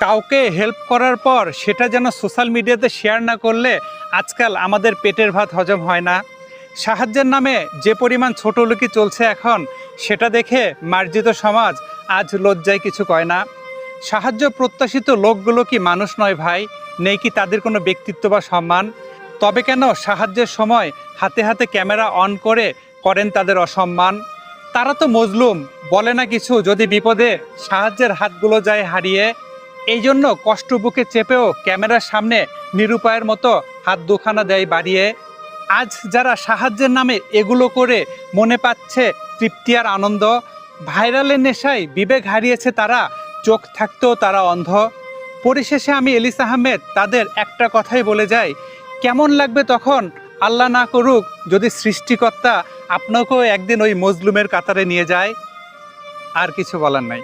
কাউকে হেল্প করার পর সেটা যেন সোশ্যাল মিডিয়াতে শেয়ার না করলে আজকাল আমাদের পেটের ভাত হজম হয় না। সাহায্যের নামে যে পরিমাণ ছোট লোকি চলছে এখন, সেটা দেখে মার্জিত সমাজ আজ লজ্জায় কিছু কয় না। সাহায্য প্রত্যাশিত লোকগুলো কি মানুষ নয় ভাই? নেই কি তাদের কোনো ব্যক্তিত্ব বা সম্মান? তবে কেন সাহায্যের সময় হাতে হাতে ক্যামেরা অন করে করেন তাদের অসম্মান? তারা তো মজলুম, বলে না কিছু যদি বিপদে সাহায্যের হাতগুলো যায় হারিয়ে এই জন্য কষ্ট বুকে চেপেও ক্যামেরার সামনে নিরুপায়ের মতো হাত দুখানা দেয় বাড়িয়ে। আজ যারা সাহায্যের নামে এগুলো করে মনে পাচ্ছে তৃপ্তি আর আনন্দ, ভাইরালের নেশায় বিবেক হারিয়েছে তারা, চোখ থাকতেও তারা অন্ধ। পরিশেষে আমি এলিস আহমেদ তাদের একটা কথাই বলে যাই, কেমন লাগবে তখন? আল্লাহ না করুক, যদি সৃষ্টিকর্তা আপনাকেও একদিন ওই মজলুমের কাতারে নিয়ে যায়? আর কিছু বলার নাই।